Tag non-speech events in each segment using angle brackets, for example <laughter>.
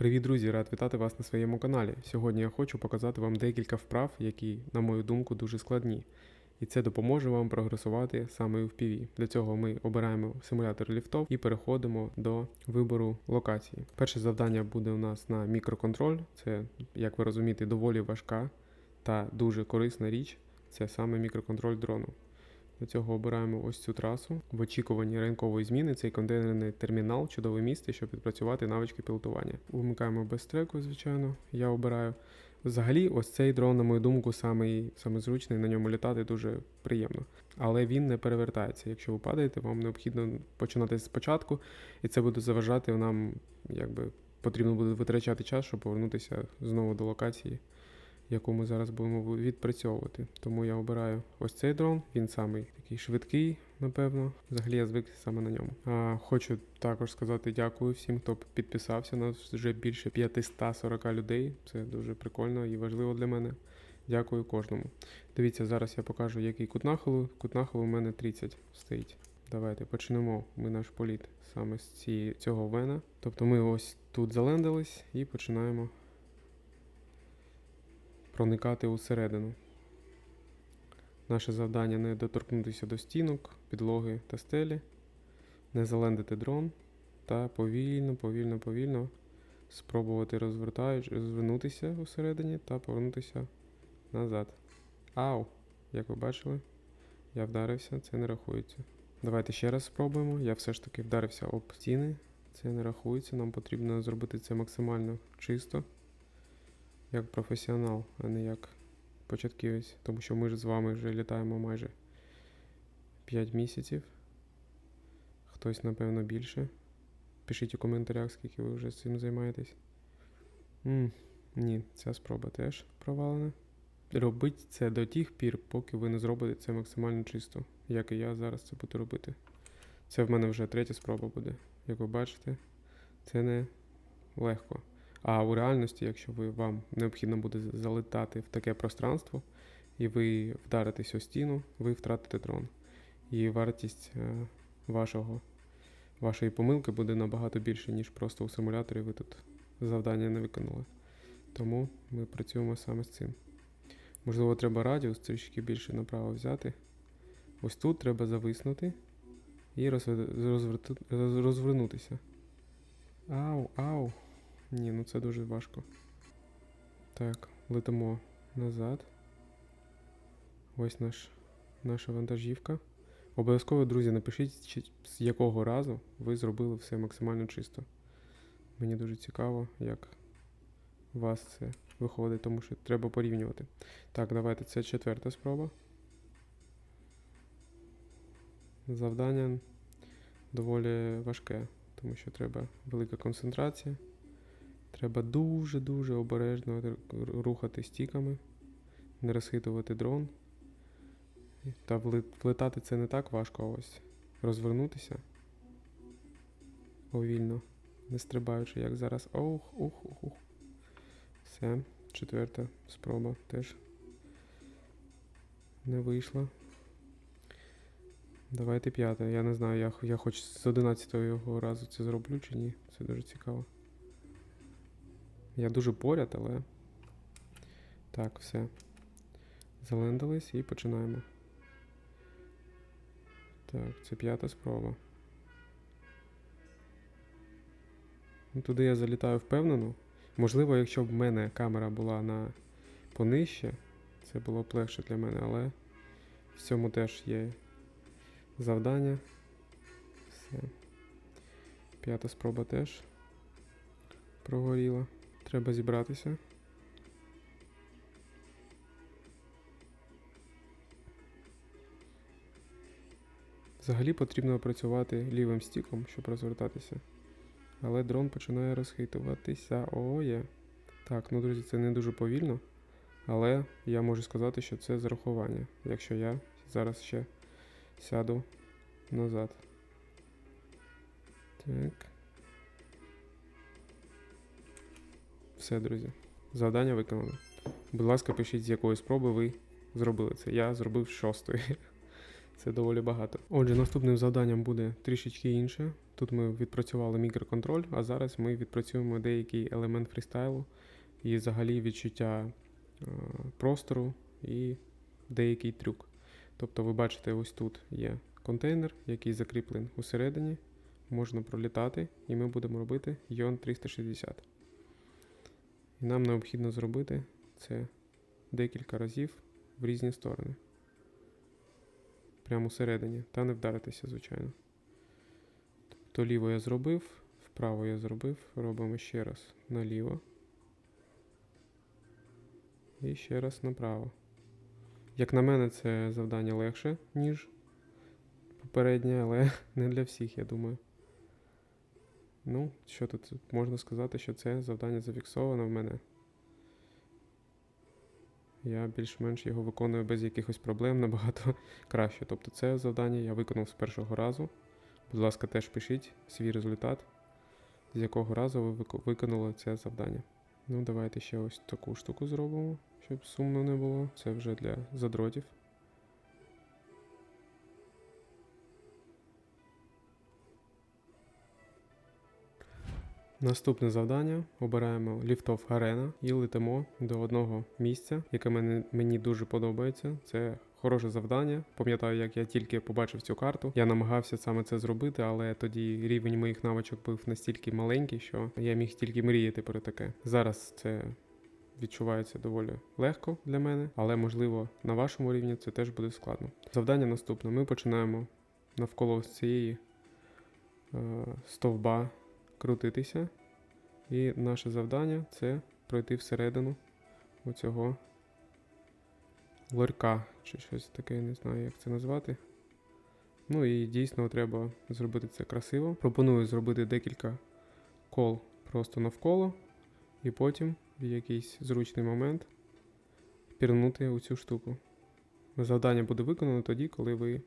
Привіт, друзі! Рад вітати вас на своєму каналі. Сьогодні я хочу показати вам декілька вправ, які, на мою думку, дуже складні. І це допоможе вам прогресувати саме в PV. Для цього ми обираємо симулятор ліфтов і переходимо до вибору локації. Перше завдання буде у нас на мікроконтроль. Це, як ви розумієте, доволі важка та дуже корисна річ. Це саме мікроконтроль дрону. Для цього обираємо ось цю трасу. В очікуванні ринкової зміни цей контейнерний термінал чудове місце, щоб відпрацювати навички пілотування. Вмикаємо без треку, звичайно. Я обираю. Взагалі, ось цей дрон, на мою думку, самий, самий зручний, на ньому літати дуже приємно. Але він не перевертається. Якщо ви падаєте, вам необхідно починати спочатку, і це буде заважати нам, якби потрібно буде витрачати час, щоб повернутися знову до локації яку ми зараз будемо відпрацьовувати. Тому я обираю ось цей дрон. Він самий такий швидкий, напевно. Взагалі я звик саме на ньому. А, хочу також сказати дякую всім, хто підписався. Нас вже більше 540 людей. Це дуже прикольно і важливо для мене. Дякую кожному. Дивіться, зараз я покажу, який кут нахилу. Кут мене 30 стоїть. Давайте почнемо ми наш політ саме з цієї, цього вена. Тобто ми ось тут залендились і починаємо проникати усередину. Наше завдання не доторкнутися до стінок, підлоги та стелі, не залендити дрон та повільно, повільно, повільно спробувати розвертаючи, розвернутися усередині та повернутися назад. Ау! Як ви бачили, я вдарився, це не рахується. Давайте ще раз спробуємо. Я все ж таки вдарився об стіни. Це не рахується. Нам потрібно зробити це максимально чисто як професіонал, а не як початківець. Тому що ми ж з вами вже літаємо майже 5 місяців. Хтось, напевно, більше. Пишіть у коментарях, скільки ви вже цим займаєтесь. м ні, ця спроба теж провалена. Робіть це до тих пір, поки ви не зробите це максимально чисто, як і я зараз це буду робити. Це в мене вже третя спроба буде. Як ви бачите, це не легко. А у реальності, якщо ви вам необхідно буде залетати в таке пространство, і ви вдаритесь о стіну, ви втратите дрон. І вартість е, вашого, вашої помилки буде набагато більше, ніж просто у симуляторі ви тут завдання не виконали. Тому ми працюємо саме з цим. Можливо, треба радіус трішки більше направо взяти. Ось тут треба зависнути і розвернутися. Ау, ау. Ні, ну це дуже важко. Так, летимо назад. Ось наш, наша вантажівка. Обов'язково, друзі, напишіть, з якого разу ви зробили все максимально чисто. Мені дуже цікаво, як вас це виходить, тому що треба порівнювати. Так, давайте це четверта спроба. Завдання доволі важке, тому що треба велика концентрація. Треба дуже-дуже обережно рухати стіками, не розхитувати дрон. Та влетати це не так важко, ось розвернутися повільно, не стрибаючи, як зараз. Ох, ух, ух, ух. Все, четверта спроба теж не вийшла. Давайте п'ята. Я не знаю, я, я хоч з 11-го разу це зроблю чи ні. Це дуже цікаво. Я дуже поряд, але. Так, все. Залендились і починаємо. Так, це п'ята спроба. Ну, Туди я залітаю впевнено. Можливо, якщо б в мене камера була на понижче, це було б легше для мене, але в цьому теж є завдання. Все. П'ята спроба теж прогоріла. Треба зібратися. Взагалі потрібно працювати лівим стіком, щоб розвертатися. Але дрон починає розхитуватися. О. Так, ну друзі, це не дуже повільно. Але я можу сказати, що це зарахування, якщо я зараз ще сяду назад. Так. Все, друзі. Завдання виконано. Будь ласка, пишіть, з якої спроби ви зробили це. Я зробив шостої. <laughs> Це доволі багато. Отже, наступним завданням буде трішечки інше. Тут ми відпрацювали мікроконтроль, а зараз ми відпрацюємо деякий елемент фрістайлу і взагалі відчуття е, простору і деякий трюк. Тобто, ви бачите, ось тут є контейнер, який закріплений усередині, можна пролітати, і ми будемо робити Йон 360. І нам необхідно зробити це декілька разів в різні сторони. Прямо усередині, та не вдаритися, звичайно. То ліво я зробив, вправо я зробив, робимо ще раз наліво. І ще раз направо. Як на мене, це завдання легше, ніж попереднє, але <laughs> не для всіх, я думаю. Ну, що тут можна сказати, що це завдання зафіксовано в мене. Я більш-менш його виконую без якихось проблем набагато <laughs> краще. Тобто це завдання я виконав з першого разу. Будь ласка, теж пишіть свій результат, з якого разу ви виконали це завдання. Ну, давайте ще ось таку штуку зробимо, щоб сумно не було. Це вже для задротів. Наступне завдання обираємо ліфтов арена і летимо до одного місця, яке мене, мені дуже подобається. Це хороше завдання. Пам'ятаю, як я тільки побачив цю карту. Я намагався саме це зробити, але тоді рівень моїх навичок був настільки маленький, що я міг тільки мріяти про таке. Зараз це відчувається доволі легко для мене, але можливо на вашому рівні це теж буде складно. Завдання наступне: ми починаємо навколо цієї е, стовба крутитися. І наше завдання це пройти всередину оцього ларька, чи щось таке, не знаю, як це назвати. Ну і дійсно треба зробити це красиво. Пропоную зробити декілька кол просто навколо, і потім в якийсь зручний момент пірнути у цю штуку. Завдання буде виконано тоді, коли ви,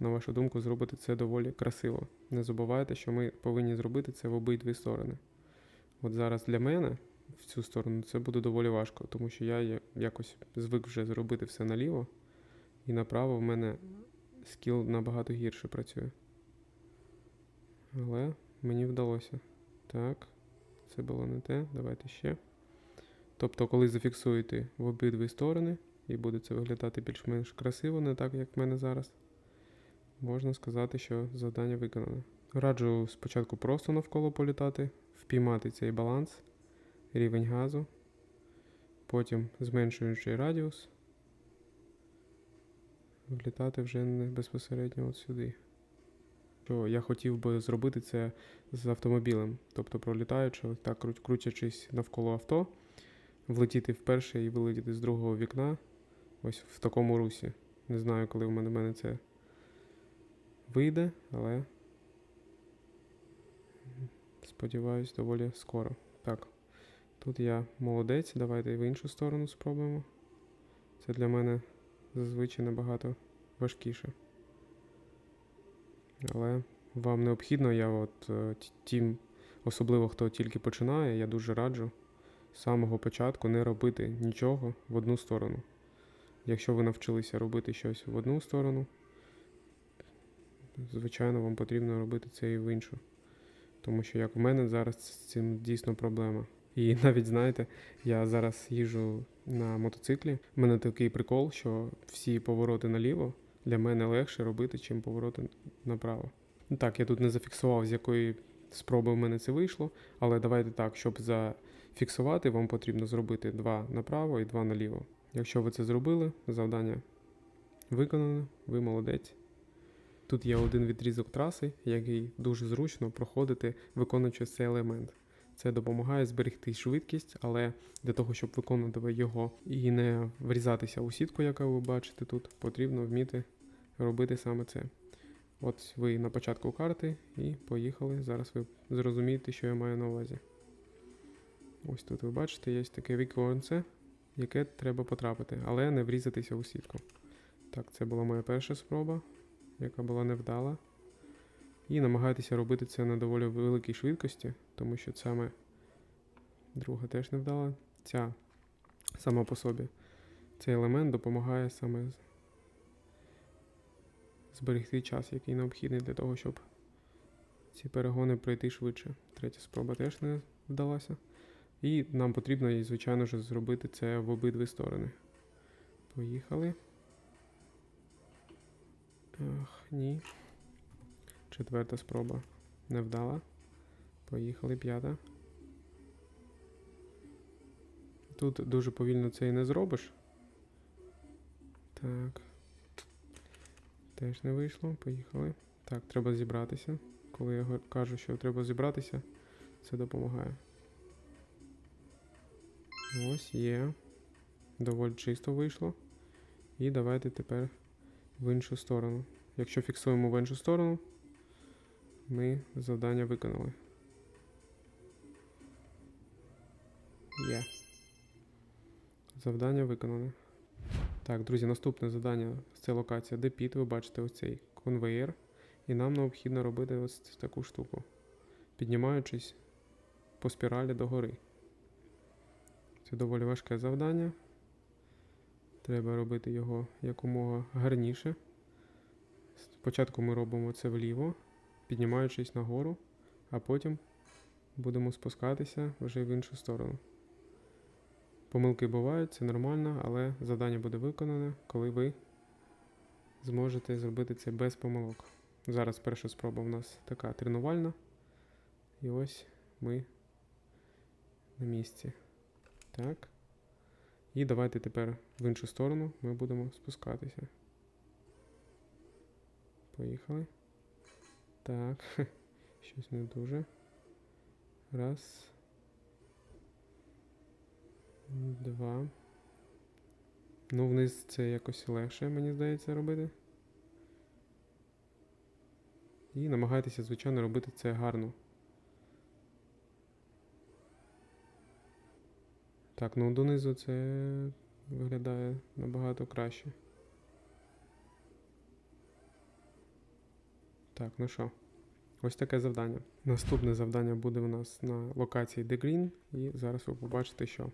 на вашу думку, зробите це доволі красиво. Не забувайте, що ми повинні зробити це в обидві сторони. От зараз для мене в цю сторону це буде доволі важко, тому що я- якось звик вже зробити все наліво, і направо в мене скіл набагато гірше працює. Але мені вдалося. Так, це було не те. Давайте ще. Тобто, коли зафіксуєте в обидві сторони, і буде це виглядати більш-менш красиво, не так, як в мене зараз, можна сказати, що завдання виконане. Раджу спочатку просто навколо політати, впіймати цей баланс, рівень газу, потім зменшуючи радіус, влітати вже не безпосередньо от сюди. Що я хотів би зробити це з автомобілем, тобто пролітаючи, так крутячись навколо авто, влетіти в перше і вилетіти з другого вікна, ось в такому русі. Не знаю, коли в мене, в мене це вийде, але сподіваюсь, доволі скоро. Так, тут я молодець, давайте в іншу сторону спробуємо. Це для мене зазвичай набагато важкіше. Але вам необхідно, я от е, т- тим, особливо хто тільки починає, я дуже раджу з самого початку не робити нічого в одну сторону. Якщо ви навчилися робити щось в одну сторону, звичайно, вам потрібно робити це і в іншу. Тому що як в мене зараз з цим дійсно проблема. І <laughs> навіть знаєте, я зараз їжджу на мотоциклі. У мене такий прикол, що всі повороти наліво для мене легше робити, чим повороти направо. Так, я тут не зафіксував, з якої спроби в мене це вийшло, але давайте так, щоб зафіксувати, вам потрібно зробити два направо і два наліво. Якщо ви це зробили, завдання виконане, ви молодець. Тут є один відрізок траси, який дуже зручно проходити, виконуючи цей елемент. Це допомагає зберегти швидкість, але для того, щоб виконувати його і не врізатися у сітку, яку ви бачите тут, потрібно вміти робити саме це. От ви на початку карти і поїхали. Зараз ви зрозумієте, що я маю на увазі. Ось тут ви бачите, є таке віконце, яке треба потрапити, але не врізатися у сітку. Так, це була моя перша спроба, яка була невдала. І намагайтеся робити це на доволі великій швидкості, тому що саме друга теж невдала. Ця сама по собі. Цей елемент допомагає саме зберегти час, який необхідний для того, щоб ці перегони пройти швидше. Третя спроба теж не вдалася. І нам потрібно, звичайно ж, зробити це в обидві сторони. Поїхали. Ах, ні. Четверта спроба не вдала. Поїхали, п'ята. Тут дуже повільно це і не зробиш. Так. Теж не вийшло. Поїхали. Так, треба зібратися. Коли я кажу, що треба зібратися, це допомагає. Ось є. Доволі чисто вийшло. І давайте тепер в іншу сторону. Якщо фіксуємо в іншу сторону, ми завдання виконали. Є. Завдання виконане. Так, друзі, наступне завдання це локація Депіт. Ви бачите ось цей конвеєр. І нам необхідно робити ось таку штуку, піднімаючись по спіралі догори. Це доволі важке завдання. Треба робити його якомога гарніше. Спочатку ми робимо це вліво, піднімаючись нагору, а потім будемо спускатися вже в іншу сторону. Помилки бувають, це нормально, але завдання буде виконане, коли ви зможете зробити це без помилок. Зараз перша спроба у нас така тренувальна. І ось ми на місці. Так. І давайте тепер в іншу сторону ми будемо спускатися. Поїхали. Так. <laughs> Щось не дуже. Раз. Два. Ну, вниз це якось легше, мені здається, робити. І намагайтеся, звичайно, робити це гарно. Так, ну донизу це виглядає набагато краще. Так, ну що, ось таке завдання. Наступне завдання буде у нас на локації The Green, і зараз ви побачите, що,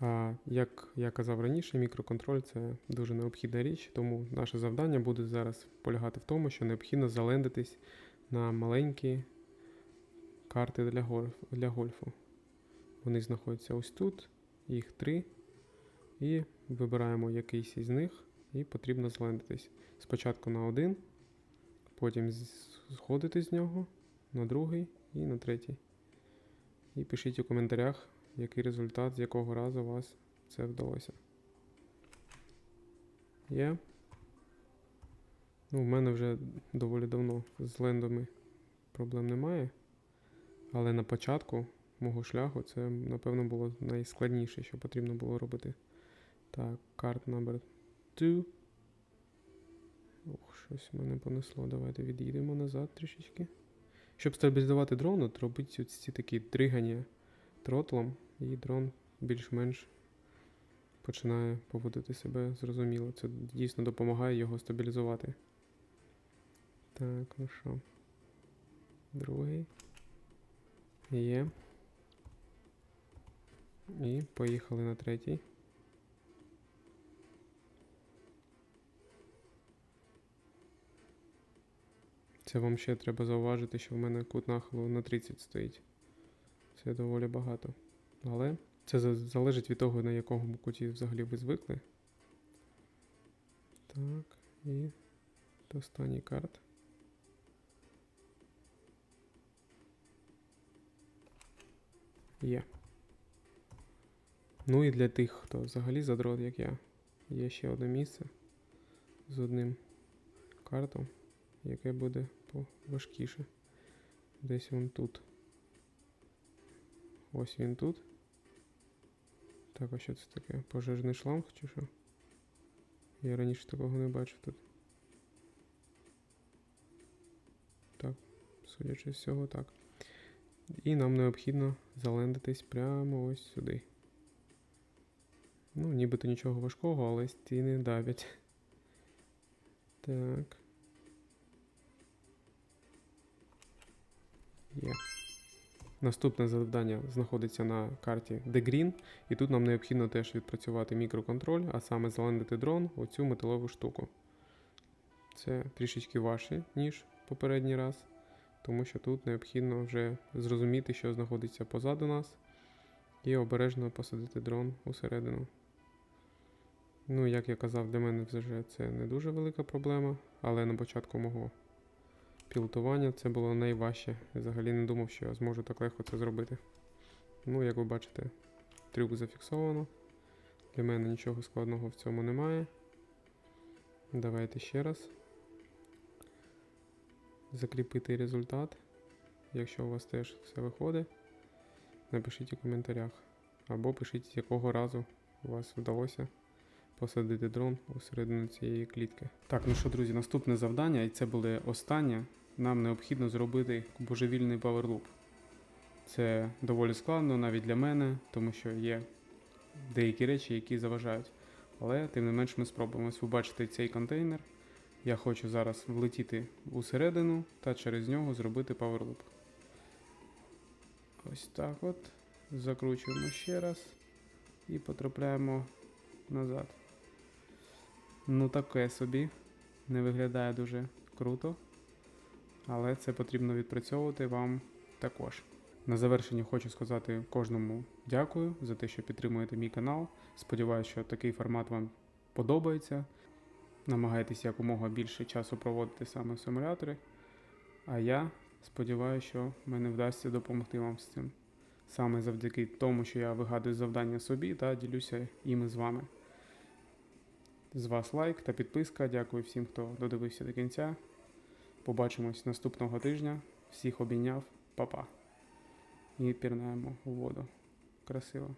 а, як я казав раніше, мікроконтроль це дуже необхідна річ, тому наше завдання буде зараз полягати в тому, що необхідно залендитись на маленькі карти для, гольф, для гольфу. Вони знаходяться ось тут, їх три. І вибираємо якийсь із них, і потрібно злендитись. Спочатку на один, потім сходити з нього, на другий і на третій. І пишіть у коментарях, який результат, з якого разу у вас це вдалося. Є. Ну, в мене вже доволі давно з лендами проблем немає. Але на початку мого шляху це, напевно, було найскладніше, що потрібно було робити. Так, карт номер 2. Ох, щось мене понесло. Давайте від'їдемо назад трішечки. Щоб стабілізувати дрон, от робіть ці такі дригання тротлом, і дрон більш-менш починає поводити себе зрозуміло. Це дійсно допомагає його стабілізувати. Так, ну що. Другий. Є. І поїхали на третій. Це вам ще треба зауважити, що в мене кут нахилу на 30 стоїть. Це доволі багато. Але це залежить від того, на якому куті взагалі ви звикли. Так, і останній карт. Є. Ну і для тих, хто взагалі задрот, як я, є ще одне місце з одним картом, яке буде важкіше. Десь він тут. Ось він тут. Так, а що це таке? Пожежний шланг чи що? Я раніше такого не бачив тут. Так, судячи з цього, так. І нам необхідно залендитись прямо ось сюди. Ну, нібито нічого важкого, але стіни давять. Так. Є. Наступне завдання знаходиться на карті The Green, і тут нам необхідно теж відпрацювати мікроконтроль, а саме залендити дрон у цю металову штуку. Це трішечки важче, ніж попередній раз, тому що тут необхідно вже зрозуміти, що знаходиться позаду нас, і обережно посадити дрон усередину. Ну, як я казав, для мене вже це не дуже велика проблема, але на початку мого пілотування це було найважче. Взагалі не думав, що я зможу так легко це зробити. Ну, як ви бачите, трюк зафіксовано. Для мене нічого складного в цьому немає. Давайте ще раз. Закріпити результат. Якщо у вас теж все виходить, напишіть у коментарях. Або пишіть, з якого разу у вас вдалося посадити дрон у середину цієї клітки. Так, ну що, друзі, наступне завдання, і це буде останнє. Нам необхідно зробити божевільний паверлуп. Це доволі складно навіть для мене, тому що є деякі речі, які заважають. Але тим не менш ми спробуємо. Ось ви цей контейнер. Я хочу зараз влетіти усередину та через нього зробити паверлуп. Ось так от. Закручуємо ще раз і потрапляємо назад. Ну, таке собі. Не виглядає дуже круто. Але це потрібно відпрацьовувати вам також. На завершення хочу сказати кожному дякую за те, що підтримуєте мій канал. Сподіваюся, що такий формат вам подобається. Намагайтеся якомога більше часу проводити саме в симуляторі. А я сподіваюся, що мені вдасться допомогти вам з цим. Саме завдяки тому, що я вигадую завдання собі та ділюся іми з вами. З вас лайк та підписка. Дякую всім, хто додивився до кінця. Побачимось наступного тижня. Всіх обійняв, Па-па. І пірнаємо у воду. Красиво.